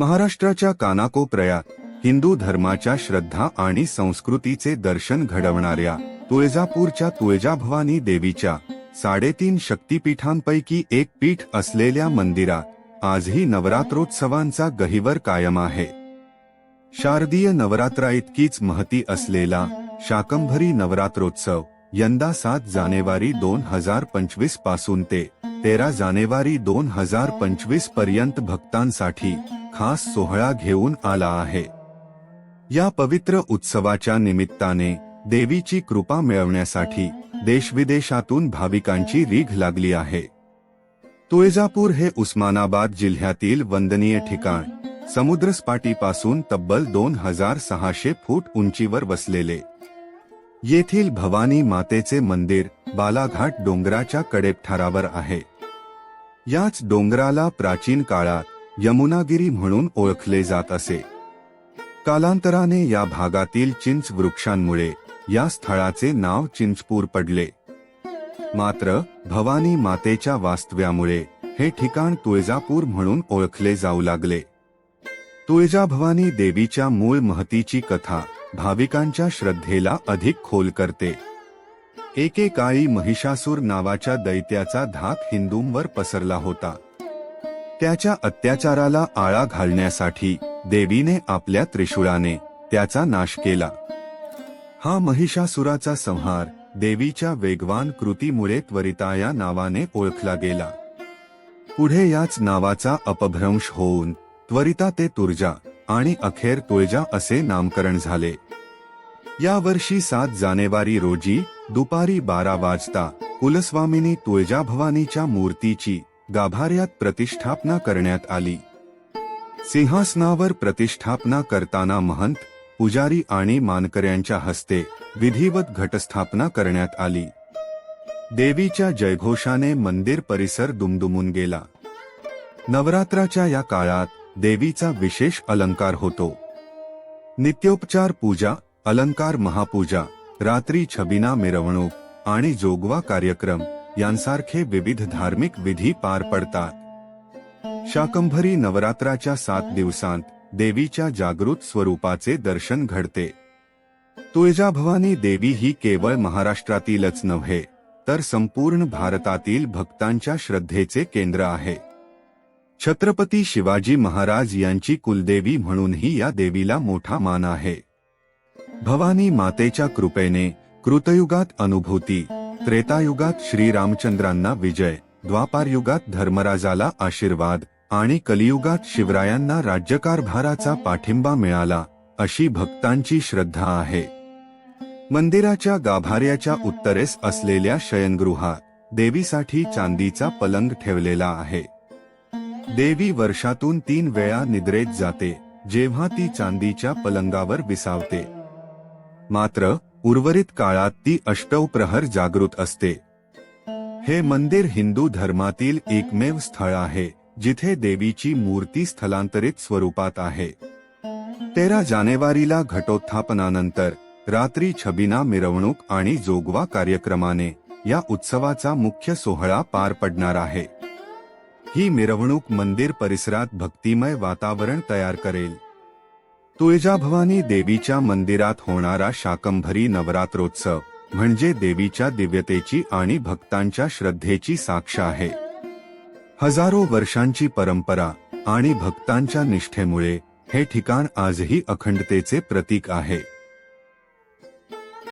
महाराष्ट्राच्या कानाकोपऱ्यात हिंदू धर्माच्या श्रद्धा आणि संस्कृतीचे दर्शन घडवणाऱ्या तुळजापूरच्या तुळजाभवानी देवीच्या साडेतीन शक्तीपीठांपैकी एक पीठ असलेल्या मंदिरात आजही नवरात्रोत्सवांचा गहिवर कायम आहे. शारदीय नवरात्रा इतकीच महती असलेला शाकंभरी नवरात्रोत्सव यंदा सात जानेवारी दोन हजार पंचवीसपासून ते तेरा जानेवारी दोन हजार पंचवीसपर्यंत भक्तांसाठी खास सोहळा घेऊन आला आहे. या पवित्र उत्सवाच्या निमित्ताने देवीची कृपा मिळवण्यासाठी देशविदेशातून भाविकांची रीघ लागली आहे. तुळजापूर हे उस्मानाबाद जिल्ह्यातील वंदनीय ठिकाण. समुद्रसपाटीपासून तब्बल दोन हजार सहाशे फूट उंचीवर वसलेले. येथील भवानी मातेचे मंदिर बालाघाट डोंगराच्या कडेपठारावर आहे. याच डोंगराला प्राचीन काळात यमुनागिरी म्हणून ओळखले जात असे. कालांतराने या भागातील चिंच वृक्षांमुळे या स्थळाचे नाव चिंचपूर पडले. मात्र भवानी मातेच्या वास्तव्यामुळे हे ठिकाण तुळजापूर म्हणून ओळखले जाऊ लागले. तुळजाभवानी देवीच्या मूळ महतीची कथा भाविकांच्या श्रद्धेला अधिक खोल करते. एकेकाळी महिषासूर नावाच्या दैत्याचा धाक हिंदूंवर पसरला होता. त्याच्या अत्याचाराला आळा घालण्यासाठी देवीने आपल्या त्रिशूळाने त्याचा नाश केला. हा महिषासुराचा संहार देवीच्या वेगवान कृतीमुळे त्वरिता या नावाने ओळखला गेला. पुढे याच नावाचा अपभ्रंश होऊन त्वरिता ते तुर्जा आणि अखेर तुळजा असे नामकरण झाले. या वर्षी सात जानेवारी रोजी दुपारी बारा वाजता कुलस्वामिनी तुळजाभवानीच्या मूर्तीची गाभाऱ्यात प्रतिष्ठापना करण्यात आली. सिंहासनावर प्रतिष्ठापना करताना महंत पुजारी आणि मानकऱ्यांच्या हस्ते विधिवत घटस्थापना करण्यात आली. देवीच्या जयघोषाने मंदिर परिसर दुमदुमून गेला. नवरात्राच्या या काळात देवीचा विशेष अलंकार होतो. नित्योपचार पूजा अलंकार महापूजा रात्री छबिना मिरवणूक आणि जोगवा कार्यक्रम यांसारखे विविध धार्मिक विधी पार पडतात. शाकंभरी नवरात्राच्या सात दिवसांत देवीच्या जागृत स्वरूपाचे दर्शन घडते. तुळजाभवानी देवी ही केवळ महाराष्ट्रातीलच नव्हे तर संपूर्ण भारतातील भक्तांच्या श्रद्धेचे केंद्र आहे. छत्रपती शिवाजी महाराज यांची कुलदेवी म्हणूनही या देवीला मोठा मान आहे. भवानी मातेच्या कृपेने कृतयुगात अनुभूती त्रेतायुगात श्रीरामचंद्रांना विजय द्वापारयुगात धर्मराजाला आशीर्वाद आणि कलियुगात शिवरायांना राज्यकारभाराचा पाठिंबा मिळाला अशी भक्तांची श्रद्धा आहे. मंदिराच्या गाभाऱ्याच्या उत्तरेस असलेल्या शयनगृहात देवीसाठी चांदीचा पलंग ठेवलेला आहे. देवी वर्षातून तीन वेळा निद्रेत जाते जेव्हा ती चांदीच्या पलंगावर विसावते. मात्र उर्वरित काळात ती अष्टौ प्रहर जागृत असते. हे मंदिर हिंदू धर्मातील एकमेव स्थळ आहे जिथे देवीची मूर्ती स्थलांतरित स्वरूपात आहे. तेरा जानेवारीला घटोत्थापनानंतर रात्री छबिना मिरवणूक आणि जोगवा कार्यक्रमाने या उत्सवाचा मुख्य सोहळा पार पडणार आहे. ही मिरवणूक मंदिर परिसरात भक्तिमय वातावरण तयार करेल. तुळजाभवानी देवीच्या मंदिरात होणारा शाकंभरी नवरात्रोत्सव म्हणजे देवीच्या दिव्यतेची आणि भक्तांच्या श्रद्धेची साक्ष आहे. हजारो वर्षांची परंपरा आणि भक्तांच्या निष्ठेमुळे हे ठिकाण आजही अखंडतेचे प्रतीक आहे.